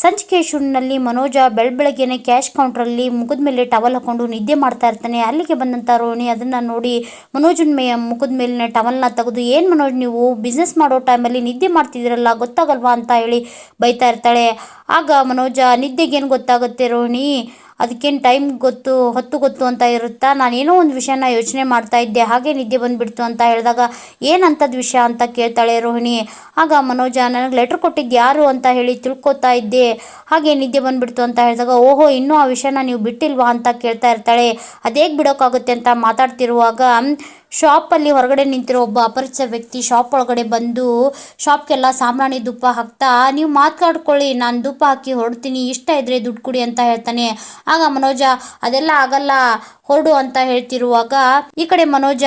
ಸಂಚಿಕೆ ಶುರುವಿನಲ್ಲಿ ಮನೋಜ ಬೆಳಬೆಳಗ್ಗೆನೆ ಕ್ಯಾಶ್ ಕೌಂಟ್ರಲ್ಲಿ ಮುಖದ ಮೇಲೆ ಟವಲ್ ಹಾಕೊಂಡು ನಿದ್ದೆ ಮಾಡ್ತಾ ಇರ್ತಾನೆ. ಅಲ್ಲಿಗೆ ಬಂದಂಥ ರೋಹಿಣಿ ಅದನ್ನು ನೋಡಿ ಮನೋಜನ ಮೇ ಮುಖದ ಮೇಲಿನ ಟವಲ್ನ ತೆಗೆದು, ಏನು ಮನೋಜ್ ನೀವು? ಬಿಸ್ನೆಸ್ ಮಾಡೋ ಟೈಮಲ್ಲಿ ನಿದ್ದೆ ಮಾಡ್ತಿದ್ದೀರಲ್ಲ, ಗೊತ್ತಾಗಲ್ವಾ? ಅಂತ ಹೇಳಿ ಬೈತಾ ಇರ್ತಾಳೆ. ಆಗ ಮನೋಜ ನಿದ್ದೆಗೇನು ಗೊತ್ತಾಗುತ್ತೆ ರೋಹಿಣಿ? ಅದಕ್ಕೇನು ಟೈಮ್ ಗೊತ್ತು, ಹೊತ್ತು ಗೊತ್ತು ಅಂತ ಇರುತ್ತಾ? ನಾನೇನೋ ಒಂದು ವಿಷಯನ ಯೋಚನೆ ಮಾಡ್ತಾ ಇದ್ದೆ, ಹಾಗೆ ನಿದ್ದೆ ಬಂದುಬಿಡ್ತು ಅಂತ ಹೇಳಿದಾಗ ಏನಂಥದ್ದು ವಿಷಯ ಅಂತ ಕೇಳ್ತಾಳೆ ರೋಹಿಣಿ. ಆಗ ಮನೋಜ, ನನಗೆ ಲೆಟ್ರ್ ಕೊಟ್ಟಿದ್ದು ಯಾರು ಅಂತ ಹೇಳಿ ತಿಳ್ಕೊತಾ ಇದ್ದೆ. ಹಾಗೆ ನಿದ್ದೆ ಬಂದುಬಿಡ್ತು ಅಂತ ಹೇಳಿದಾಗ, ಓಹೋ, ಇನ್ನೂ ಆ ವಿಷಯನ ನೀವು ಬಿಟ್ಟಿಲ್ವಾ? ಅಂತ ಕೇಳ್ತಾ ಇರ್ತಾಳೆ. ಅದೇಗೆ ಬಿಡೋಕ್ಕಾಗುತ್ತೆ ಅಂತ ಮಾತಾಡ್ತಿರುವಾಗ ಶಾಪಲ್ಲಿ ಹೊರಗಡೆ ನಿಂತಿರೋ ಒಬ್ಬ ಅಪರಿಚಿತ ವ್ಯಕ್ತಿ ಶಾಪ್ ಒಳಗಡೆ ಬಂದು ಶಾಪ್ಗೆಲ್ಲ ಸಾಂಬ್ರಾಣಿ ದುಪ್ಪ ಹಾಕ್ತಾ, ನೀವು ಮಾತಾಡ್ಕೊಳ್ಳಿ, ನಾನು ಧೂಪ ಹಾಕಿ ಹೊರಡ್ತೀನಿ, ಇಷ್ಟ ಇದ್ರೆ ದುಡ್ಡು ಕೊಡಿ ಅಂತ ಹೇಳ್ತಾನೆ. ಆಗ ಮನೋಜ, ಅದೆಲ್ಲ ಆಗಲ್ಲ, ಹೊರಡು ಅಂತ ಹೇಳ್ತಿರುವಾಗ ಈ ಕಡೆ ಮನೋಜ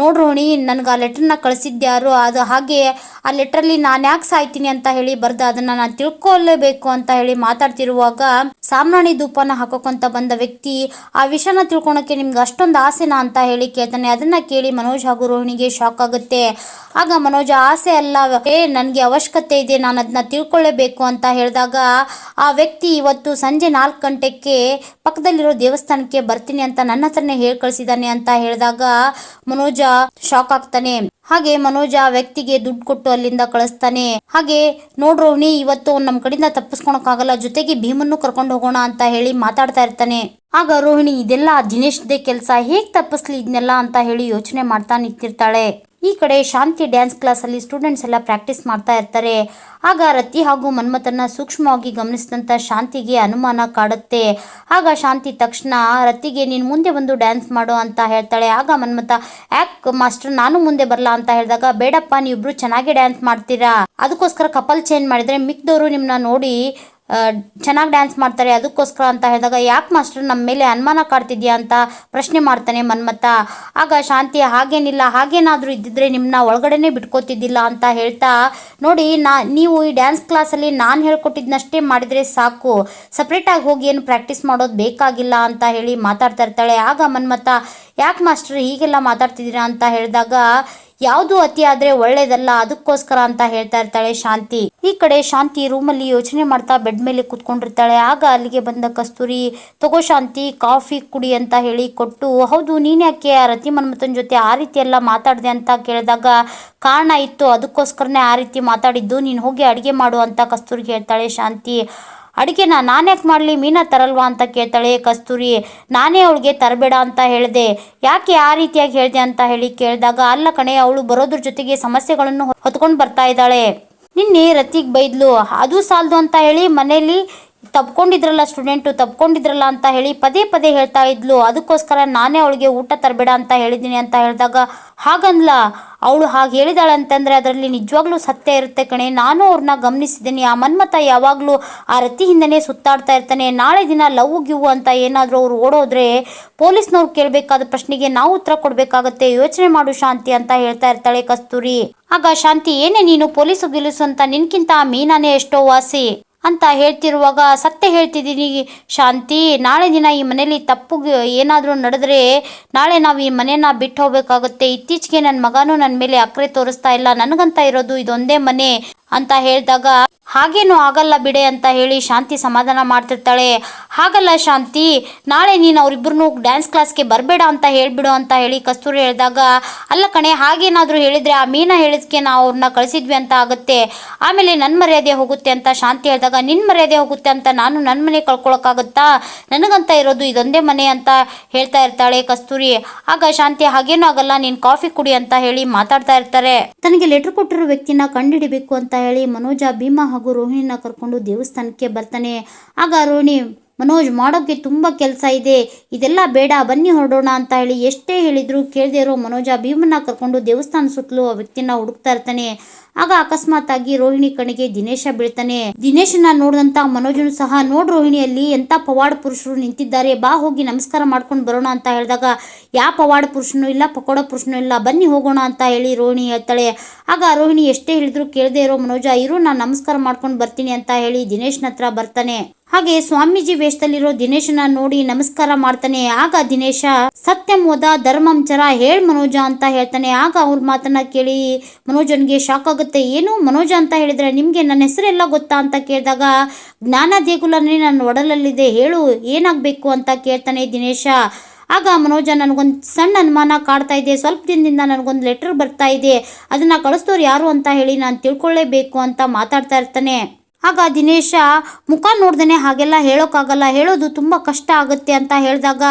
ನೋಡ್ರೋಣಿ ನನಗೆ ಆ ಲೆಟರ್ನ ಕಳಿಸಿದ್ಯಾರು ಅದು ಹಾಗೆ, ಆ ಲೆಟ್ರಲ್ಲಿ ನಾನು ಯಾಕೆ ಸಾಯ್ತೀನಿ ಅಂತ ಹೇಳಿ ಬರ್ದ, ಅದನ್ನ ನಾನು ತಿಳ್ಕೊಳ್ಳೇಬೇಕು ಅಂತ ಹೇಳಿ ಮಾತಾಡ್ತಿರುವಾಗ ಸಾಮ್ರಾಣಿ ಧೂಪನ ಹಾಕೋಕಂತ ಬಂದ ವ್ಯಕ್ತಿ, ಆ ವಿಷಯನ ತಿಳ್ಕೊಳಕ್ಕೆ ನಿಮ್ಗೆ ಅಷ್ಟೊಂದು ಆಸೆನಾ? ಅಂತ ಹೇಳಿ ಕೇಳ್ತಾನೆ. ಅದನ್ನ ಕೇಳಿ ಮನೋಜ್ ಹಾಗೂ ರೋಹಿಣಿಗೆ ಶಾಕ್ ಆಗುತ್ತೆ. ಆಗ ಮನೋಜ ಆಸೆ ಅಲ್ಲ, ಏ, ನನಗೆ ಅವಶ್ಯಕತೆ ಇದೆ, ನಾನು ಅದನ್ನ ತಿಳ್ಕೊಳ್ಳೇಬೇಕು ಅಂತ ಹೇಳಿದಾಗ ಆ ವ್ಯಕ್ತಿ ಇವತ್ತು ಸಂಜೆ ನಾಲ್ಕು ಗಂಟೆಗೆ ಪಕ್ಕದಲ್ಲಿರೋ ದೇವಸ್ಥಾನಕ್ಕೆ ಬರ್ತೀನಿ ಅಂತ ನನ್ನ ಹತ್ರನೇ ಹೇಳಿ ಕಳಿಸಿದಾನೆ ಅಂತ ಹೇಳಿದಾಗ ಮನೋಜ ಶಾಕ್ ಆಗ್ತಾನೆ. ಹಾಗೆ ಮನೋಜ ವ್ಯಕ್ತಿಗೆ ದುಡ್ಡು ಕೊಟ್ಟು ಅಲ್ಲಿಂದ ಕಳಿಸ್ತಾನೆ. ಹಾಗೆ ನೋಡ್ ರೋಹಿಣಿ ಇವತ್ತು ನಮ್ ಕಡೆಯಿಂದ ತಪ್ಪಿಸ್ಕೊಳಕ್ಕಾಗಲ್ಲ ಜೊತೆಗೆ ಭೀಮನ್ನು ಕರ್ಕೊಂಡು ಹೋಗೋಣ ಅಂತ ಹೇಳಿ ಮಾತಾಡ್ತಾ ಇರ್ತಾನೆ. ಆಗ ರೋಹಿಣಿ, ಇದೆಲ್ಲ ದಿನೇಶ್ದೇ ಕೆಲಸ, ಹೇಗ್ ತಪ್ಪಿಸ್ಲಿ ಇದನ್ನೆಲ್ಲ ಅಂತ ಹೇಳಿ ಯೋಚನೆ ಮಾಡ್ತಾ ನಿಂತಿರ್ತಾಳೆ. ಈ ಕಡೆ ಶಾಂತಿ ಡ್ಯಾನ್ಸ್ ಕ್ಲಾಸಲ್ಲಿ ಸ್ಟೂಡೆಂಟ್ಸ್ ಎಲ್ಲ ಪ್ರಾಕ್ಟೀಸ್ ಮಾಡ್ತಾ ಇರ್ತಾರೆ. ಆಗ ರತಿ ಹಾಗೂ ಮನ್ಮಥನ್ನ ಸೂಕ್ಷ್ಮವಾಗಿ ಗಮನಿಸಿದಂಥ ಶಾಂತಿಗೆ ಅನುಮಾನ ಕಾಡುತ್ತೆ. ಆಗ ಶಾಂತಿ ತಕ್ಷಣ, ರತಿಗೆ, ನೀನು ಮುಂದೆ ಬಂದು ಡ್ಯಾನ್ಸ್ ಮಾಡು ಅಂತ ಹೇಳ್ತಾಳೆ. ಆಗ ಮನ್ಮಥ, ಯಾಕ್ ಮಾಸ್ಟರ್, ನಾನು ಮುಂದೆ ಬರಲ್ಲ ಅಂತ ಹೇಳಿದಾಗ, ಬೇಡಪ್ಪ, ನೀವಿಬ್ರು ಚೆನ್ನಾಗಿ ಡ್ಯಾನ್ಸ್ ಮಾಡ್ತೀರಾ? ಅದಕ್ಕೋಸ್ಕರ ಕಪಲ್ ಚೇಂಜ್ ಮಾಡಿದ್ರೆ ಮಿಕ್ದವರು ನಿಮ್ಮನ್ನ ನೋಡಿ ಚೆನ್ನಾಗಿ ಡ್ಯಾನ್ಸ್ ಮಾಡ್ತಾರೆ. ಅದಕ್ಕೋಸ್ಕರ ಅಂತ ಹೇಳಿದಾಗ, ಯಾಕೆ ಮಾಸ್ಟರ್ ನಮ್ಮ ಮೇಲೆ ಅನುಮಾನ ಕಾಡ್ತಿದ್ಯಾ ಅಂತ ಪ್ರಶ್ನೆ ಮಾಡ್ತಾನೆ ಮನ್ಮಥ. ಆಗ ಶಾಂತಿ ಹಾಗೇನಿಲ್ಲ, ಹಾಗೇನಾದರೂ ಇದ್ದಿದ್ರೆ ನಿಮ್ಮನ್ನ ಒಳಗಡೆನೆ ಬಿಟ್ಕೋತಿದ್ದಿಲ್ಲ ಅಂತ ಹೇಳ್ತಾ, ನೋಡಿ, ನಾ, ನೀವು ಈ ಡ್ಯಾನ್ಸ್ ಕ್ಲಾಸಲ್ಲಿ ನಾನು ಹೇಳ್ಕೊಟ್ಟಿದ್ದನ್ನಷ್ಟೇ ಮಾಡಿದರೆ ಸಾಕು. ಸಪ್ರೇಟಾಗಿ ಹೋಗಿ ಏನು ಪ್ರಾಕ್ಟೀಸ್ ಮಾಡೋದು ಬೇಕಾಗಿಲ್ಲ ಅಂತ ಹೇಳಿ ಮಾತಾಡ್ತಾ ಇರ್ತಾಳೆ. ಆಗ ಮನ್ಮಥ, ಯಾಕೆ ಮಾಸ್ಟರ್ ಹೀಗೆಲ್ಲ ಮಾತಾಡ್ತಿದ್ದೀರಾ? ಅಂತ ಹೇಳಿದಾಗ ಯಾವುದು ಅತಿ ಆದ್ರೆ ಒಳ್ಳೇದಲ್ಲ, ಅದಕ್ಕೋಸ್ಕರ ಅಂತ ಹೇಳ್ತಾ ಇರ್ತಾಳೆ ಶಾಂತಿ. ಈ ಕಡೆ ಶಾಂತಿ ರೂಮಲ್ಲಿ ಯೋಚನೆ ಮಾಡ್ತಾ ಬೆಡ್ ಮೇಲೆ ಕುತ್ಕೊಂಡಿರ್ತಾಳೆ. ಆಗ ಅಲ್ಲಿಗೆ ಬಂದ ಕಸ್ತೂರಿ, ತಗೋ ಶಾಂತಿ, ಕಾಫಿ ಕುಡಿ ಅಂತ ಹೇಳಿ ಕೊಟ್ಟು, ಹೌದು, ನೀನ್ ಯಾಕೆ ಆ ರತಿ ಮನ್ಮಥನ್ ಜೊತೆ ಆ ರೀತಿ ಎಲ್ಲ ಮಾತಾಡಿದೆ ಅಂತ ಕೇಳಿದಾಗ ಕಾರಣ ಇತ್ತು, ಅದಕ್ಕೋಸ್ಕರನೇ ಆ ರೀತಿ ಮಾತಾಡಿದ್ದು, ನೀನು ಹೋಗಿ ಅಡಿಗೆ ಮಾಡು ಅಂತ ಕಸ್ತೂರಿಗೆ ಹೇಳ್ತಾಳೆ ಶಾಂತಿ. ಅಡುಗೆನ ನಾನ್ಯಾಕೆ ಮಾಡಲಿ, ಮೀನಾ ತರಲ್ವಾ ಅಂತ ಕೇಳ್ತಾಳೆ ಕಸ್ತೂರಿ. ನಾನೇ ಅವಳಿಗೆ ತರಬೇಡ ಅಂತ ಹೇಳಿದೆ. ಯಾಕೆ ಆ ರೀತಿಯಾಗಿ ಹೇಳಿದೆ ಅಂತ ಹೇಳಿ ಕೇಳಿದಾಗ, ಅಲ್ಲ ಕಣೆ, ಅವಳು ಬರೋದ್ರ ಜೊತೆಗೆ ಸಮಸ್ಯೆಗಳನ್ನು ಹೊತ್ಕೊಂಡು ಬರ್ತಾ ಇದ್ದಾಳೆ. ನಿನ್ನೆ ರತಿಗೆ ಬೈದ್ಲು, ಅದು ಸಾಲದು ಅಂತ ಹೇಳಿ ಮನೇಲಿ ತಪ್ಕೊಂಡಿದ್ರಲ್ಲ ಸ್ಟೂಡೆಂಟು ತಪ್ಕೊಂಡಿದ್ರಲ್ಲ ಅಂತ ಹೇಳಿ ಪದೇ ಪದೇ ಹೇಳ್ತಾ ಇದ್ಲು. ಅದಕ್ಕೋಸ್ಕರ ನಾನೇ ಅವಳಿಗೆ ಊಟ ತರಬೇಡ ಅಂತ ಹೇಳಿದ್ದೀನಿ ಅಂತ ಹೇಳಿದಾಗ ಹಾಗನ್ಲ ಅವಳು ಹಾಗೆ ಹೇಳಿದಾಳೆ ಅಂತಂದರೆ ಅದರಲ್ಲಿ ನಿಜವಾಗ್ಲೂ ಸತ್ಯ ಇರುತ್ತೆ ಕಣೆ. ನಾನು ಅವ್ರನ್ನ ಗಮನಿಸಿದ್ದೀನಿ. ಆ ಮನ್ಮತ ಯಾವಾಗಲೂ ಆ ರತಿ ಹಿಂದೆನೇ ಸುತ್ತಾಡ್ತಾ ಇರ್ತಾನೆ. ನಾಳೆ ದಿನ ಲವ್, ಗಿವ್ ಅಂತ ಏನಾದರೂ ಅವ್ರು ಓಡೋದ್ರೆ ಪೊಲೀಸ್ನವ್ರು ಕೇಳಬೇಕಾದ ಪ್ರಶ್ನೆಗೆ ನಾವು ಉತ್ತರ ಕೊಡಬೇಕಾಗತ್ತೆ. ಯೋಚನೆ ಮಾಡು ಶಾಂತಿ ಅಂತ ಹೇಳ್ತಾ ಇರ್ತಾಳೆ ಕಸ್ತೂರಿ. ಆಗ ಶಾಂತಿ, ಏನೇ ನೀನು ಪೊಲೀಸು ಗಿಲಿಸು ಅಂತ ನಿನ್ಕಿಂತ ಮೀನಾನೇ ಎಷ್ಟೋ ವಾಸಿ. ಅಂತ ಹೇಳ್ತಿರುವಾಗ ಸತ್ಯ ಹೇಳ್ತಿದ್ದೀನಿ. ಶಾಂತಿ, ನಾಳೆ ದಿನ ಈ ಮನೇಲಿ ತಪ್ಪು ಏನಾದರೂ ನಡೆದ್ರೆ ನಾಳೆ ನಾವು ಈ ಮನೇನ ಬಿಟ್ಟು ಹೋಗಬೇಕಾಗುತ್ತೆ. ಇತ್ತೀಚೆಗೆ ನನ್ನ ಮಗನೂ ನನ್ನ ಮೇಲೆ ಅಕ್ರೆ ತೋರಿಸ್ತಾ ಇಲ್ಲ. ನನಗಂತ ಇರೋದು ಇದೊಂದೇ ಮನೆ. ಅಂತ ಹೇಳಿದಾಗ, ಹಾಗೇನು ಆಗಲ್ಲ ಬಿಡೆ ಅಂತ ಹೇಳಿ ಶಾಂತಿ ಸಮಾಧಾನ ಮಾಡ್ತಿರ್ತಾಳೆ. ಹಾಗಲ್ಲ ಶಾಂತಿ, ನಾಳೆ ನೀನು ಅವರಿಬ್ಬರನ್ನು ಡ್ಯಾನ್ಸ್ ಕ್ಲಾಸ್ಗೆ ಬರಬೇಡ ಅಂತ ಹೇಳಿಬಿಡು ಅಂತ ಹೇಳಿ ಕಸ್ತೂರಿ ಹೇಳಿದಾಗ, ಅಲ್ಲ ಕಣೆ, ಹಾಗೇನಾದರೂ ಹೇಳಿದರೆ ಆ ಮೀನ ಹೇಳಿದ್ಕೆ ನಾವು ಅವ್ರನ್ನ ಕಳಿಸಿದ್ವಿ ಅಂತ ಆಗುತ್ತೆ. ಆಮೇಲೆ ನನ್ನ ಮರ್ಯಾದೆ ಹೋಗುತ್ತೆ ಅಂತ ಶಾಂತಿ ಹೇಳಿದಾಗ ನಿನ್ನ ಮರ್ಯಾದೆ ಹೋಗುತ್ತೆ ಅಂತ ನಾನು ನನ್ನ ಮನೆ ಕಳ್ಕೊಳಕ್ಕಾಗುತ್ತಾ? ನನಗಂತ ಇರೋದು ಇದೊಂದೇ ಮನೆ ಅಂತ ಹೇಳ್ತಾ ಇರ್ತಾಳೆ ಕಸ್ತೂರಿ. ಆಗ ಶಾಂತಿ, ಹಾಗೇನೂ ಆಗಲ್ಲ, ನೀನು ಕಾಫಿ ಕುಡಿ ಅಂತ ಹೇಳಿ ಮಾತಾಡ್ತಾ ಇರ್ತಾರೆ. ತನಗೆ ಲೆಟರ್ ಕೊಟ್ಟಿರೋ ವ್ಯಕ್ತಿನ ಕಂಡುಹಿಡಿಬೇಕು ಅಂತ ಹೇಳಿ ಮನೋಜ ಭೀಮಾ ಹಾಗೂ ರೋಹಿಣಿನ ಕರ್ಕೊಂಡು ದೇವಸ್ಥಾನಕ್ಕೆ ಬರ್ತಾನೆ. ಆಗ ರೋಹಿಣಿ ಮನೋಜ್ ಮಾಡೋಕ್ಕೆ ತುಂಬ ಕೆಲಸ ಇದೆ. ಇದೆಲ್ಲ ಬೇಡ, ಬನ್ನಿ ಹೊರಡೋಣ ಅಂತ ಹೇಳಿ ಎಷ್ಟೇ ಹೇಳಿದ್ರು ಕೇಳದೇ ಇರೋ ಮನೋಜ ಭೀಮನ್ನ ಕರ್ಕೊಂಡು ದೇವಸ್ಥಾನ ಸುತ್ತಲೂ ಆ ವ್ಯಕ್ತಿನ ಹುಡುಕ್ತಾ ಇರ್ತಾನೆ. ಆಗ ಅಕಸ್ಮಾತ್ ಆಗಿ ರೋಹಿಣಿ ಕಣಿಗೆ ದಿನೇಶ ಬೀಳ್ತಾನೆ. ದಿನೇಶನ ನೋಡಿದಂತ ಮನೋಜನು ಸಹ, ನೋಡ್ ರೋಹಿಣಿಯಲ್ಲಿ ಎಂತ ಪವಾಡ ಪುರುಷರು ನಿಂತಿದ್ದಾರೆ, ಬಾ ಹೋಗಿ ನಮಸ್ಕಾರ ಮಾಡ್ಕೊಂಡು ಬರೋಣ ಅಂತ ಹೇಳಿದಾಗ ಯಾವ ಪವಾಡ ಪುರುಷನು ಇಲ್ಲ, ಪಕೋಡ ಪುರುಷನು ಇಲ್ಲ, ಬನ್ನಿ ಹೋಗೋಣ ಅಂತ ಹೇಳಿ ರೋಹಿಣಿ ಹೇಳ್ತಾಳೆ. ಆಗ ರೋಹಿಣಿ ಎಷ್ಟೇ ಹೇಳಿದ್ರು ಕೇಳದೆ ಇರೋ ಮನೋಜ, ಇರು, ನಾನು ನಮಸ್ಕಾರ ಮಾಡ್ಕೊಂಡು ಬರ್ತೀನಿ ಅಂತ ಹೇಳಿ ದಿನೇಶ್ನ ಹತ್ರ ಬರ್ತಾನೆ. ಹಾಗೆ ಸ್ವಾಮೀಜಿ ವೇಷದಲ್ಲಿರೋ ದಿನೇಶನ ನೋಡಿ ನಮಸ್ಕಾರ ಮಾಡ್ತಾನೆ. ಆಗ ದಿನೇಶ, ಸತ್ಯಂ ಹೋದ ಧರ್ಮಂ ಚರ ಹೇಳ್ ಮನೋಜ ಅಂತ ಹೇಳ್ತಾನೆ. ಆಗ ಅವ್ರ ಮಾತನ್ನ ಕೇಳಿ ಮನೋಜನ್ಗೆ ಶಾಕ್ ಆಗುತ್ತೆ ಏನು ಮನೋಜ ಅಂತ ಹೇಳಿದ್ರೆ ನಿಮ್ಗೆ ನನ್ನ ಹೆಸರೆಲ್ಲ ಗೊತ್ತಾ? ಅಂತ ಕೇಳಿದಾಗ, ಜ್ಞಾನ ದೇಗುಲನೇ ನನ್ನ ಒಡಲಲ್ಲಿದೆ. ಹೇಳು, ಏನಾಗಬೇಕು ಅಂತ ಕೇಳ್ತಾನೆ ದಿನೇಶ. ಆಗ ಮನೋಜ, ನನಗೊಂದು ಸಣ್ಣ ಅನುಮಾನ ಕಾಡ್ತಾ ಇದೆ. ಸ್ವಲ್ಪ ದಿನದಿಂದ ನನಗೊಂದು ಲೆಟರ್ ಬರ್ತಾ ಇದೆ. ಅದನ್ನ ಕಳಿಸ್ತೋರು ಯಾರು ಅಂತ ಹೇಳಿ ನಾನು ತಿಳ್ಕೊಳ್ಳೇಬೇಕು ಅಂತ ಮಾತಾಡ್ತಾ ಇರ್ತಾನೆ. ಆಗ ದಿನೇಶ ಮುಖ ನೋಡ್ದೇ ಹಾಗೆಲ್ಲ ಹೇಳೋಕ್ಕಾಗಲ್ಲ ಹೇಳೋದು ತುಂಬ ಕಷ್ಟ ಆಗುತ್ತೆ ಅಂತ ಹೇಳಿದಾಗ,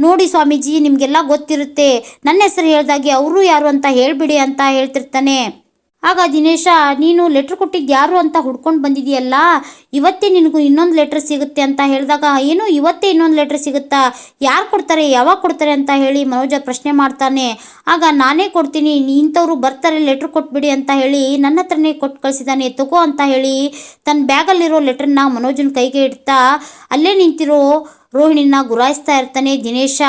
ನೋಡಿ ಸ್ವಾಮೀಜಿ, ನಿಮಗೆಲ್ಲ ಗೊತ್ತಿರುತ್ತೆ. ನನ್ನ ಹೆಸರು ಹೇಳಿದಾಗೆ ಅವರು ಯಾರು ಅಂತ ಹೇಳಿಬಿಡಿ ಅಂತ ಹೇಳ್ತಿರ್ತಾನೆ. ಆಗ ದಿನೇಶ, ನೀನು ಲೆಟ್ರ್ ಕೊಟ್ಟಿದ್ದು ಯಾರು ಅಂತ ಹುಡ್ಕೊಂಡು ಬಂದಿದೆಯಲ್ಲ? ಇವತ್ತೇ ನಿನಗೂ ಇನ್ನೊಂದು ಲೆಟ್ರ್ ಸಿಗುತ್ತೆ ಅಂತ ಹೇಳಿದಾಗ ಏನು ಇವತ್ತೇ ಇನ್ನೊಂದು ಲೆಟ್ರ್ ಸಿಗುತ್ತಾ? ಯಾರು ಕೊಡ್ತಾರೆ, ಯಾವಾಗ ಕೊಡ್ತಾರೆ ಅಂತ ಹೇಳಿ ಮನೋಜ ಪ್ರಶ್ನೆ ಮಾಡ್ತಾನೆ. ಆಗ, ನಾನೇ ಕೊಡ್ತೀನಿ ಇಂಥವ್ರು ಬರ್ತಾರೆ ಲೆಟ್ರ್ ಕೊಟ್ಬಿಡಿ ಅಂತ ಹೇಳಿ ನನ್ನ ಹತ್ರನೇ ಕೊಟ್ಟು ಕಳಿಸಿದ್ದಾನೆ ತಗೋ ಅಂತ ಹೇಳಿ ತನ್ನ ಬ್ಯಾಗಲ್ಲಿರೋ ಲೆಟ್ರನ್ನ ಮನೋಜನ ಕೈಗೆ ಇಡ್ತಾ ಅಲ್ಲೇ ನಿಂತಿರೋ ರೋಹಿಣಿನ ಗುರಾಯಿಸ್ತಾ ಇರ್ತಾನೆ ದಿನೇಶ.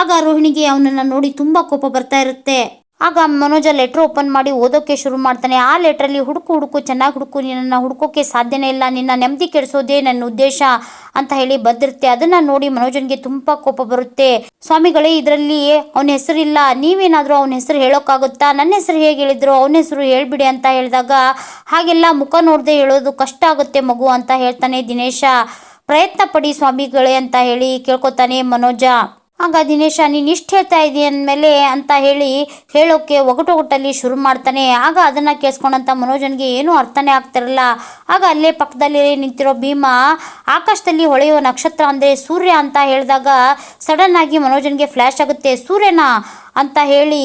ಆಗ ರೋಹಿಣಿಗೆ ಅವನನ್ನು ನೋಡಿ ತುಂಬ ಕೋಪ ಬರ್ತಾ ಇರುತ್ತೆ. ಆಗ ಮನೋಜ ಲೆಟ್ರ್ ಓಪನ್ ಮಾಡಿ ಓದೋಕ್ಕೆ ಶುರು ಮಾಡ್ತಾನೆ. ಆ ಲೆಟ್ರಲ್ಲಿ ಹುಡುಕು ಹುಡುಕು, ಚೆನ್ನಾಗಿ ಹುಡುಕು, ನಿನ್ನನ್ನು ಹುಡುಕೋಕೆ ಸಾಧ್ಯನೇ ಇಲ್ಲ, ನಿನ್ನ ನೆಮ್ಮದಿ ಕೆಡಿಸೋದೇ ನನ್ನ ಉದ್ದೇಶ ಅಂತ ಹೇಳಿ ಬಂದಿರುತ್ತೆ ಅದನ್ನು ನೋಡಿ ಮನೋಜನಿಗೆ ತುಂಬ ಕೋಪ ಬರುತ್ತೆ. ಸ್ವಾಮಿಗಳೇ, ಇದರಲ್ಲಿ ಅವನ ಹೆಸರಿಲ್ಲ. ನೀವೇನಾದರೂ ಅವನ ಹೆಸರು ಹೇಳೋಕ್ಕಾಗುತ್ತಾ? ನನ್ನ ಹೆಸರು ಹೇಗೆ ಹೇಳಿದ್ರು? ಅವನ ಹೆಸರು ಹೇಳ್ಬಿಡಿ ಅಂತ ಹೇಳಿದಾಗ, ಹಾಗೆಲ್ಲ ಮುಖ ನೋಡದೆ ಹೇಳೋದು ಕಷ್ಟ ಆಗುತ್ತೆ ಮಗು ಅಂತ ಹೇಳ್ತಾನೆ ದಿನೇಶ. ಪ್ರಯತ್ನ ಪಡಿ ಸ್ವಾಮಿಗಳೇ ಅಂತ ಹೇಳಿ ಕೇಳ್ಕೊತಾನೆ ಮನೋಜ. ಆಗ ದಿನೇಶ, ನೀನು ಇಷ್ಟು ಹೇಳ್ತಾ ಇದೀಯ ಅಂದಮೇಲೆ ಅಂತ ಹೇಳಿ ಹೇಳೋಕೆ ಒಗಟೊಗಟಲ್ಲಿ ಶುರು ಮಾಡ್ತಾನೆ. ಆಗ ಅದನ್ನು ಕೇಳಿಸ್ಕೊಂಡಂಥ ಮನೋಜನಿಗೆ ಏನೂ ಅರ್ಥನೇ ಆಗ್ತಿರಲ್ಲ. ಆಗ ಅಲ್ಲೇ ಪಕ್ಕದಲ್ಲಿ ನಿಂತಿರೋ ಭೀಮ, ಆಕಾಶದಲ್ಲಿ ಹೊಳೆಯುವ ನಕ್ಷತ್ರ ಅಂದರೆ ಸೂರ್ಯ ಅಂತ ಹೇಳಿದಾಗ ಸಡನ್ನಾಗಿ ಮನೋಜನ್ಗೆ ಫ್ಲ್ಯಾಶ್ ಆಗುತ್ತೆ. ಸೂರ್ಯನ ಅಂತ ಹೇಳಿ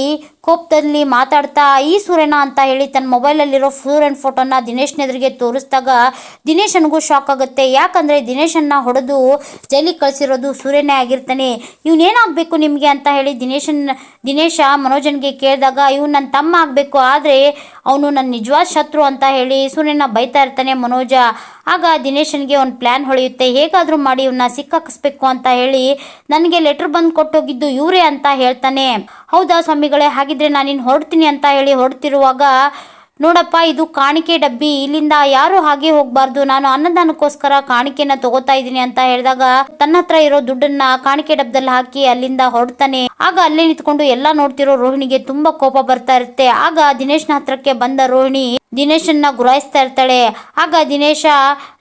ಕೋಪದಲ್ಲಿ ಮಾತಾಡ್ತಾ ಈ ಸೂರ್ಯನ ಅಂತ ಹೇಳಿ ತನ್ನ ಮೊಬೈಲಲ್ಲಿರೋ ಸೂರ್ಯನ ಫೋಟೋನ ದಿನೇಶ್ನ ಎದುರಿಗೆ ತೋರಿಸಿದಾಗ ದಿನೇಶನಿಗೂ ಶಾಕ್ ಆಗುತ್ತೆ. ಯಾಕಂದರೆ ದಿನೇಶನ್ನ ಹೊಡೆದು ಜೈಲಿಗೆ ಕಳಿಸಿರೋದು ಸೂರ್ಯನೇ ಆಗಿರ್ತಾನೆ. ಇವನೇನಾಗಬೇಕು ನಿಮಗೆ ಅಂತ ಹೇಳಿ ದಿನೇಶನ್ ದಿನೇಶ ಮನೋಜನ್ಗೆ ಕೇಳಿದಾಗ ಇವ್ನು ನನ್ನ ತಮ್ಮ ಆಗಬೇಕು, ಆದರೆ ಅವನು ನನ್ನ ನಿಜವಾದ ಶತ್ರು ಅಂತ ಹೇಳಿ ಸೂರ್ಯನ ಬೈತಾ ಇರ್ತಾನೆ ಮನೋಜ. ಆಗ ದಿನೇಶನ್ಗೆ ಒಂದು ಪ್ಲ್ಯಾನ್ ಹೊಳೆಯುತ್ತೆ. ಹೇಗಾದರೂ ಮಾಡಿ ಇವನ್ನ ಸಿಕ್ಕಾಕಿಸ್ಬೇಕು ಅಂತ ಹೇಳಿ ನನಗೆ ಲೆಟ್ರ್ ಬಂದು ಕೊಟ್ಟೋಗಿದ್ದು ಇವರೇ ಅಂತ ಹೇಳ್ತಾನೆ. ಹೌದಾ ಸ್ವಾಮಿಗಳೇ, ಹಾಗಿದ್ರೆ ಇನ್ನು ಹೊರಡ್ತೀನಿ ಅಂತ ಹೇಳಿ ಹೊರಡ್ತಿರುವಾಗ ನೋಡಪ್ಪ, ಇದು ಕಾಣಿಕೆ ಡಬ್ಬಿ. ಇಲ್ಲಿಂದ ಯಾರು ಹಾಗೆ ಹೋಗ್ಬಾರ್ದು. ನಾನು ಅನ್ನದಾನಕ್ಕೋಸ್ಕರ ಕಾಣಿಕೆನ ತಗೋತಾ ಇದ್ದೀನಿ ಅಂತ ಹೇಳಿದಾಗ ತನ್ನ ಹತ್ರ ಇರೋ ದುಡ್ಡನ್ನ ಕಾಣಿಕೆ ಡಬ್ಬದಲ್ಲಿ ಹಾಕಿ ಅಲ್ಲಿಂದ ಹೊರಡ್ತಾನೆ. ಆಗ ಅಲ್ಲೇ ನಿಂತ್ಕೊಂಡು ಎಲ್ಲ ನೋಡ್ತಿರೋ ರೋಹಿಣಿಗೆ ತುಂಬಾ ಕೋಪ ಬರ್ತಾ ಇರುತ್ತೆ. ಆಗ ದಿನೇಶ್ನ ಹತ್ರಕ್ಕೆ ಬಂದ ರೋಹಿಣಿ ದಿನೇಶನ್ನ ಗುರಾಯಿಸ್ತಾ ಇರ್ತಾಳೆ. ಆಗ ದಿನೇಶ,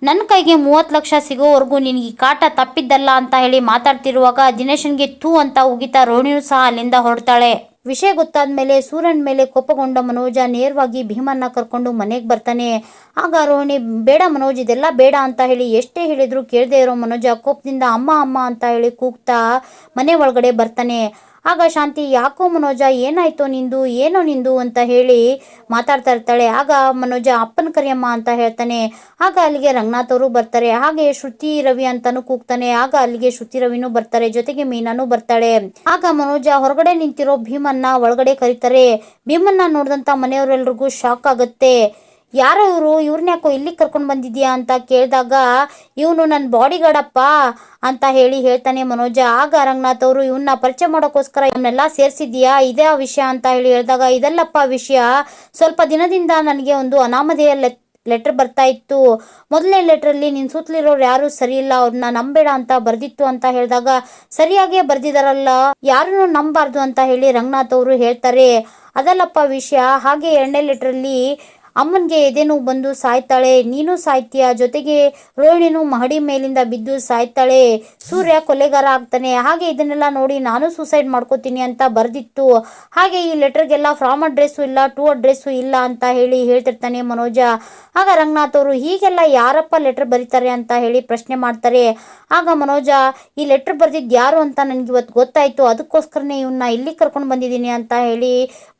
ನನ್ನ ಕೈಗೆ ಮೂವತ್ತು ಲಕ್ಷ ಸಿಗೋವರೆಗೂ ನಿನಗೆ ಕಾಟ ತಪ್ಪಿದ್ದಲ್ಲ ಅಂತ ಹೇಳಿ ಮಾತಾಡ್ತಿರುವಾಗ ದಿನೇಶನ್ಗೆ ತೂ ಅಂತ ಉಗಿತಾ ರೋಹಿಣಿಯೂ ಸಹ ಅಲ್ಲಿಂದ ಹೊರಡ್ತಾಳೆ. ವಿಷಯ ಗೊತ್ತಾದ ಮೇಲೆ ಸೂರ್ಯನ ಮೇಲೆ ಕೋಪಗೊಂಡ ಮನೋಜ ನೇರವಾಗಿ ಭೀಮನ್ನ ಕರ್ಕೊಂಡು ಮನೆಗೆ ಬರ್ತಾನೆ. ಆಗ ರೋಹಿಣಿ ಬೇಡ ಮನೋಜ್, ಇದೆಲ್ಲ ಬೇಡ ಅಂತ ಹೇಳಿ ಎಷ್ಟೇ ಹೇಳಿದ್ರು ಕೇಳದೆ ಇರೋ ಮನೋಜ ಕೋಪದಿಂದ ಅಮ್ಮ ಅಮ್ಮ ಅಂತ ಹೇಳಿ ಕೂಗ್ತಾ ಮನೆ ಒಳಗಡೆ ಬರ್ತಾನೆ. ಆಗ ಶಾಂತಿ, ಯಾಕೋ ಮನೋಜ, ಏನಾಯ್ತೋ ನಿಂದು? ಏನೋ ನಿಂದು? ಅಂತ ಹೇಳಿ ಮಾತಾಡ್ತಾ ಇರ್ತಾಳೆ. ಆಗ ಮನೋಜ, ಅಪ್ಪನ ಕರಿಯಮ್ಮ ಅಂತ ಹೇಳ್ತಾನೆ. ಆಗ ಅಲ್ಲಿಗೆ ರಂಗನಾಥ್ ಅವರು ಬರ್ತಾರೆ. ಹಾಗೆ ಶ್ರುತಿ, ರವಿ ಅಂತಾನು ಕೂಗ್ತಾನೆ. ಆಗ ಅಲ್ಲಿಗೆ ಶ್ರುತಿ, ರವಿನೂ ಬರ್ತಾರೆ. ಜೊತೆಗೆ ಮೀನಾನು ಬರ್ತಾಳೆ. ಆಗ ಮನೋಜ, ಹೊರಗಡೆ ನಿಂತಿರೋ ಭೀಮನ್ನ ಒಳಗಡೆ ಕರೀತಾರೆ. ಭೀಮನ್ನ ನೋಡಿದಂತ ಮನೆಯವರೆಲ್ಲರಿಗೂ ಶಾಕ್ ಆಗುತ್ತೆ. ಯಾರೋ ಇವರು ಇವ್ರನ್ನ ಯಾಕೋ ಇಲ್ಲಿಗೆ ಕರ್ಕೊಂಡು ಬಂದಿದ್ಯಾ ಅಂತ ಕೇಳಿದಾಗ, ಇವನು ನನ್ನ ಬಾಡಿ ಗಾರ್ಡಪ್ಪ ಅಂತ ಹೇಳಿ ಹೇಳ್ತಾನೆ ಮನೋಜ. ಆಗ ರಂಗನಾಥ್ ಅವರು ಇವನ್ನ ಪರಿಚಯ ಮಾಡೋಕ್ಕೋಸ್ಕರ ಇವನ್ನೆಲ್ಲ ಸೇರಿಸಿದ್ಯಾ? ಇದೇ ಆ ವಿಷಯ ಅಂತ ಹೇಳಿ ಹೇಳಿದಾಗ, ಇದಲ್ಲಪ್ಪ ವಿಷಯ. ಸ್ವಲ್ಪ ದಿನದಿಂದ ನನಗೆ ಒಂದು ಅನಾಮಧೇಯ ಲೆಟ್, ಲೆಟರ್ ಬರ್ತಾ ಇತ್ತು. ಮೊದಲನೇ ಲೆಟ್ರಲ್ಲಿ ನಿನ್ ಸುತ್ತಲಿರೋರು ಯಾರು ಸರಿ ಇಲ್ಲ ಅವ್ರನ್ನ ನಂಬೇಡ ಅಂತ ಬರ್ದಿತ್ತು ಅಂತ ಹೇಳಿದಾಗ, ಸರಿಯಾಗಿ ಬರ್ದಿದಾರಲ್ಲ. ಯಾರನ್ನು ನಂಬಾರ್ದು ಅಂತ ಹೇಳಿ ರಂಗನಾಥ್ ಅವರು ಹೇಳ್ತಾರೆ. ಅದಲ್ಲಪ್ಪ ವಿಷಯ. ಹಾಗೆ ಎರಡನೇ ಲೆಟ್ರಲ್ಲಿ ಅಮ್ಮನಿಗೆ ಎದೆನೋವು ಬಂದು ಸಾಯ್ತಾಳೆ, ನೀನು ಸಾಯ್ತೀಯ? ಜೊತೆಗೆ ರೋಹಿಣಿನು ಮಹಡಿ ಮೇಲಿಂದ ಬಿದ್ದು ಸಾಯ್ತಾಳೆ. ಸೂರ್ಯ ಕೊಲೆಗಾರ ಆಗ್ತಾನೆ. ಹಾಗೆ ಇದನ್ನೆಲ್ಲ ನೋಡಿ ನಾನು ಸೂಸೈಡ್ ಮಾಡ್ಕೋತೀನಿ ಅಂತ ಬರ್ದಿತ್ತು. ಹಾಗೆ ಈ ಲೆಟರ್ಗೆಲ್ಲ ಫ್ರಾಮ್ ಅಡ್ರೆಸ್ಸು ಇಲ್ಲ ಟು ಅಡ್ರೆಸ್ಸು ಇಲ್ಲ ಅಂತ ಹೇಳಿ ಹೇಳ್ತಿರ್ತಾನೆ ಮನೋಜ. ಆಗ ರಂಗನಾಥ್ ಅವರು, ಹೀಗೆಲ್ಲ ಯಾರಪ್ಪ ಲೆಟರ್ ಬರೀತಾರೆ? ಅಂತ ಹೇಳಿ ಪ್ರಶ್ನೆ ಮಾಡ್ತಾರೆ. ಆಗ ಮನೋಜ, ಈ ಲೆಟರ್ ಬರೆದಿದ್ದು ಯಾರು ಅಂತ ನನಗೆ ಇವತ್ತು ಗೊತ್ತಾಯಿತು. ಅದಕ್ಕೋಸ್ಕರನೇ ಇವನ್ನ ಇಲ್ಲಿ ಕರ್ಕೊಂಡು ಬಂದಿದ್ದೀನಿ ಅಂತ ಹೇಳಿ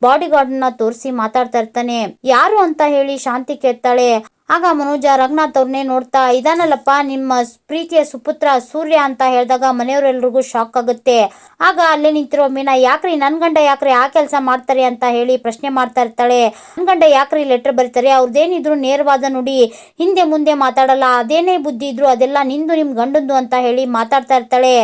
ಬಾಡಿ ಗಾರ್ಡ್ನ ತೋರಿಸಿ ಮಾತಾಡ್ತಾ ಇರ್ತಾನೆ. ಯಾರು ಅಂತ ಹೇಳಿ ಶಾಂತಿ ಕೇಳ್ತಾಳೆ ಆಗ ಮನೋಜ ರಂಗನಾಥ್ ಅವ್ರನ್ನೇ ನೋಡ್ತಾ, ಇದಾನಲ್ಲಪ್ಪ, ನಿಮ್ಮ ಪ್ರೀತಿಯ ಸುಪುತ್ರ ಸೂರ್ಯ ಅಂತ ಹೇಳಿದಾಗ ಮನೆಯವರೆಲ್ಲರಿಗೂ ಶಾಕ್ ಆಗುತ್ತೆ. ಆಗ ಅಲ್ಲೇ ನಿಂತಿರೋ ಮೀನಾ, ಯಾಕ್ರಿ, ನನ್ ಗಂಡ ಯಾಕ್ರಿ ಆ ಕೆಲಸ ಮಾಡ್ತಾರೆ ಅಂತ ಹೇಳಿ ಪ್ರಶ್ನೆ ಮಾಡ್ತಾ ಇರ್ತಾಳೆ. ನನ್ ಗಂಡ ಯಾಕ್ರಿ ಲೆಟರ್ ಬರೀತಾರೆ? ಅವ್ರದ್ದೇನಿದ್ರು ನೇರವಾದ ನುಡಿ, ಹಿಂದೆ ಮುಂದೆ ಮಾತಾಡಲ್ಲ. ಅದೇನೇ ಬುದ್ಧಿ ಇದ್ರು ಅದೆಲ್ಲ ನಿಂದು ನಿಮ್ ಗಂಡಂದು ಅಂತ ಹೇಳಿ ಮಾತಾಡ್ತಾ ಇರ್ತಾಳೆ.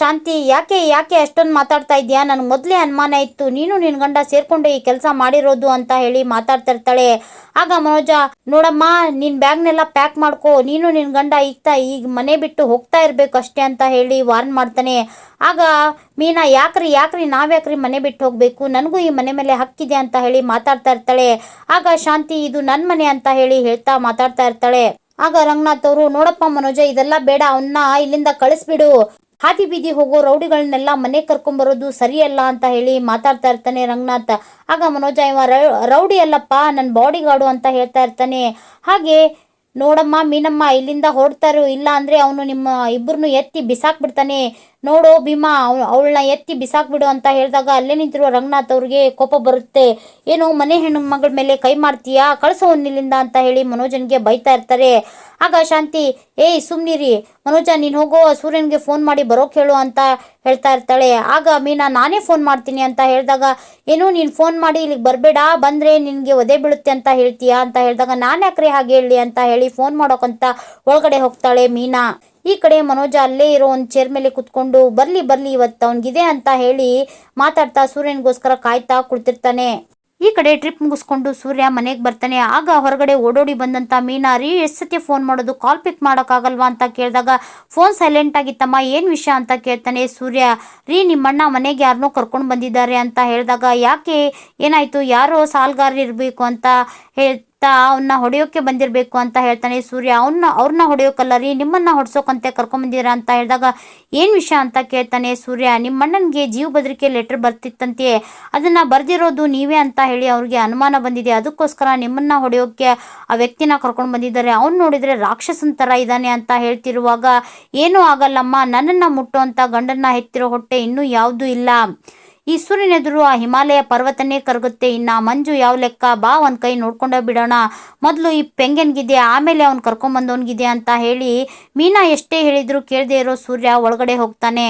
ಶಾಂತಿ, ಯಾಕೆ ಯಾಕೆ ಅಷ್ಟೊಂದು ಮಾತಾಡ್ತಾ ಇದೀಯಾ? ನನ್ ಮೊದಲೇ ಅನುಮಾನ ಇತ್ತು. ನೀನು ನಿನ್ ಗಂಡ ಸೇರ್ಕೊಂಡು ಈ ಕೆಲಸ ಮಾಡಿರೋದು ಅಂತ ಹೇಳಿ ಮಾತಾಡ್ತಾ ಇರ್ತಾಳೆ. ಆಗ ಮನೋಜ, ನೋಡಮ್ಮ ನಿನ್ನ ಬ್ಯಾಗ್ನೆಲ್ಲ ಪ್ಯಾಕ್ ಮಾಡ್ಕೋ, ನೀನು ನಿನ್ನ ಗಂಡ ಈಗ್ತಾ ಈಗ ಮನೆ ಬಿಟ್ಟು ಹೋಗ್ತಾ ಇರಬೇಕು ಅಷ್ಟೇ ಅಂತ ಹೇಳಿ ವಾರ್ನ್ ಮಾಡ್ತಾನೆ. ಆಗ ಮೀನಾ, ಯಾಕ್ರಿ ಯಾಕ್ರಿ, ನಾವ್ಯಾಕ್ರಿ ಮನೆ ಬಿಟ್ಟು ಹೋಗಬೇಕು? ನನಗೂ ಈ ಮನೆ ಮೇಲೆ ಹಕ್ಕಿದೆ ಅಂತ ಹೇಳಿ ಮಾತಾಡ್ತಾ ಇರ್ತಾಳೆ. ಆಗ ಶಾಂತಿ, ಇದು ನನ್ನ ಮನೆ ಅಂತ ಹೇಳಿ ಹೇಳ್ತಾ ಮಾತಾಡ್ತಾ ಇರ್ತಾಳೆ. ಆಗ ರಂಗನಾಥ್ ಅವರು, ನೋಡಪ್ಪ ಮನೋಜ, ಇದೆಲ್ಲ ಬೇಡ ಅವನ್ನ ಇಲ್ಲಿಂದ ಕಳಿಸ್ಬಿಡು. ಹಾದಿ ಬೀದಿ ಹೋಗೋ ರೌಡಿಗಳನ್ನೆಲ್ಲ ಮನೆ ಕರ್ಕೊಂಬರೋದು ಸರಿಯಲ್ಲ ಅಂತ ಹೇಳಿ ಮಾತಾಡ್ತಾ ಇರ್ತಾನೆ ರಂಗನಾಥ್. ಆಗ ಮನೋಜ ಇವ ರೌಡಿ ಅಲ್ಲಪ್ಪ ನನ್ನ ಬಾಡಿ ಗಾರ್ಡು ಅಂತ ಹೇಳ್ತಾ ಇರ್ತಾನೆ. ಹಾಗೆ ನೋಡಮ್ಮ, ಮೀನಮ್ಮ, ಇಲ್ಲಿಂದ ಹೊರಡ್ತಾರೋ ಇಲ್ಲ ಅಂದರೆ ಅವನು ನಿಮ್ಮ ಇಬ್ಬರನ್ನು ಎತ್ತಿ ಬಿಸಾಕ್ಬಿಡ್ತಾನೆ. ನೋಡೋ ಭೀಮಾ ಅವಳನ್ನ ಎತ್ತಿ ಬಿಸಾಕ್ಬಿಡು ಅಂತ ಹೇಳಿದಾಗ ಅಲ್ಲೇ ನಿಂತಿರುವ ರಂಗನಾಥ್ ಅವ್ರಿಗೆ ಕೋಪ ಬರುತ್ತೆ. ಏನು ಮನೆ ಹೆಣ್ಣು ಮಗಳ ಮೇಲೆ ಕೈ ಮಾಡ್ತೀಯಾ ಕಳಿಸೋನ್ ಇಲ್ಲಿಂದ ಅಂತ ಹೇಳಿ ಮನೋಜನ್ಗೆ ಬೈತಾ ಇರ್ತಾರೆ. ಆಗ ಶಾಂತಿ, ಏಯ್, ಸುಮ್ನಿರಿ. ಮನೋಜ, ನೀನು ಹೋಗೋ, ಸೂರ್ಯನ್ಗೆ ಫೋನ್ ಮಾಡಿ ಬರೋಕ್ ಹೇಳು ಅಂತ ಹೇಳ್ತಾ ಇರ್ತಾಳೆ. ಆಗ ಮೀನಾ, ನಾನೇ ಫೋನ್ ಮಾಡ್ತೀನಿ ಅಂತ ಹೇಳಿದಾಗ, ಏನು, ನೀನು ಫೋನ್ ಮಾಡಿ ಇಲ್ಲಿಗೆ ಬರಬೇಡ. ಬಂದರೆ ನಿನಗೆ ಒದೆ ಬೀಳುತ್ತೆ ಅಂತ ಹೇಳ್ತೀಯಾ? ಅಂತ ಹೇಳಿದಾಗ, ನಾನು ಯಾಕ್ರೆ ಹಾಗೆ ಹೇಳಿ? ಅಂತ ಹೇಳಿ ಫೋನ್ ಮಾಡೋಕಂತ ಒಳಗಡೆ ಹೋಗ್ತಾಳೆ ಮೀನಾ. ಈ ಕಡೆ ಮನೋಜ ಅಲ್ಲೇ ಇರೋ ಒಂದು ಚೇರ್ ಮೇಲೆ ಕುತ್ಕೊಂಡು, ಬರ್ಲಿ ಬರ್ಲಿ, ಇವತ್ತು ಅವನಿಗಿದೆ ಅಂತ ಹೇಳಿ ಮಾತಾಡ್ತಾ ಸೂರ್ಯನಿಗೋಸ್ಕರ ಕಾಯ್ತಾ ಕುಳಿತಿರ್ತಾನೆ. ಈ ಕಡೆ ಟ್ರಿಪ್ ಮುಗಿಸ್ಕೊಂಡು ಸೂರ್ಯ ಮನೆಗೆ ಬರ್ತಾನೆ. ಆಗ ಹೊರಗಡೆ ಓಡೋಡಿ ಬಂದಂತ ಮೀನಾ ರೀ ಎಷ್ಟು ಸತಿ ಫೋನ್ ಮಾಡೋದು ಕಾಲ್ ಪಿಕ್ ಮಾಡೋಕ್ಕಾಗಲ್ವಾ ಅಂತ ಕೇಳಿದಾಗ ಫೋನ್ ಸೈಲೆಂಟ್ ಆಗಿತ್ತಮ್ಮ ಏನು ವಿಷಯ ಅಂತ ಕೇಳ್ತಾನೆ ಸೂರ್ಯ. ರೀ, ನಿಮ್ಮಣ್ಣ ಮನೆಗೆ ಯಾರನ್ನೋ ಕರ್ಕೊಂಡು ಬಂದಿದ್ದಾರೆ ಅಂತ ಹೇಳಿದಾಗ, ಯಾಕೆ? ಏನಾಯ್ತು? ಯಾರೋ ಸಾಲ್ಗಾರ ಇರಬೇಕು ಅಂತ ಹೇಳ್ತಾ ಅವನ್ನ ಹೊಡೆಯೋಕೆ ಬಂದಿರಬೇಕು ಅಂತ ಹೇಳ್ತಾನೆ. ಸೂರ್ಯ ಅವನ್ನ ಅವ್ರನ್ನ ಹೊಡೆಯೋಕಲ್ಲ ರೀ, ನಿಮ್ಮನ್ನ ಹೊಡ್ಸೋಕಂತೆ ಕರ್ಕೊಂಬಂದಿರ ಅಂತ ಹೇಳಿದಾಗ ಏನು ವಿಷಯ ಅಂತ ಕೇಳ್ತಾನೆ. ಸೂರ್ಯ, ನಿಮ್ಮಣ್ಣನಿಗೆ ಜೀವ ಬದರಿಕೆ ಲೆಟರ್ ಬರ್ತಿತ್ತಂತೆ. ಅದನ್ನ ಬರ್ದಿರೋದು ನೀವೇ ಅಂತ ಹೇಳಿ ಅವ್ರಿಗೆ ಅನುಮಾನ ಬಂದಿದೆ. ಅದಕ್ಕೋಸ್ಕರ ನಿಮ್ಮನ್ನ ಹೊಡೆಯೋಕೆ ಆ ವ್ಯಕ್ತಿನ ಕರ್ಕೊಂಡು ಬಂದಿದ್ದಾರೆ. ಅವ್ನು ನೋಡಿದ್ರೆ ರಾಕ್ಷಸನ್ ಥರ ಇದ್ದಾನೆ ಅಂತ ಹೇಳ್ತಿರುವಾಗ, ಏನೂ ಆಗಲ್ಲಮ್ಮ, ನನ್ನನ್ನು ಮುಟ್ಟುವಂಥ ಗಂಡನ್ನ ಹೆತ್ತಿರೋ ಹೊಟ್ಟೆ ಇನ್ನೂ ಯಾವುದೂ ಇಲ್ಲ. ಈ ಸೂರ್ಯನೆದುರು ಆ ಹಿಮಾಲಯ ಪರ್ವತನೇ ಕರಗುತ್ತೆ. ಇನ್ನ ಮಂಜು ಯಾವ ಲೆಕ್ಕ? ಬಾ, ಒಂದು ಕೈ ನೋಡ್ಕೊಂಡೇ ಬಿಡೋಣ. ಮೊದಲು ಈ ಪೆಂಗೆನ್ಗಿದೆ ಆಮೇಲೆ ಅವ್ನು ಕರ್ಕೊಂಬಂದವನಿಗಿದೆ ಅಂತ ಹೇಳಿ ಮೀನಾ ಎಷ್ಟೇ ಹೇಳಿದ್ರು ಕೇಳದೆ ಇರೋ ಸೂರ್ಯ ಒಳಗಡೆ ಹೋಗ್ತಾನೆ.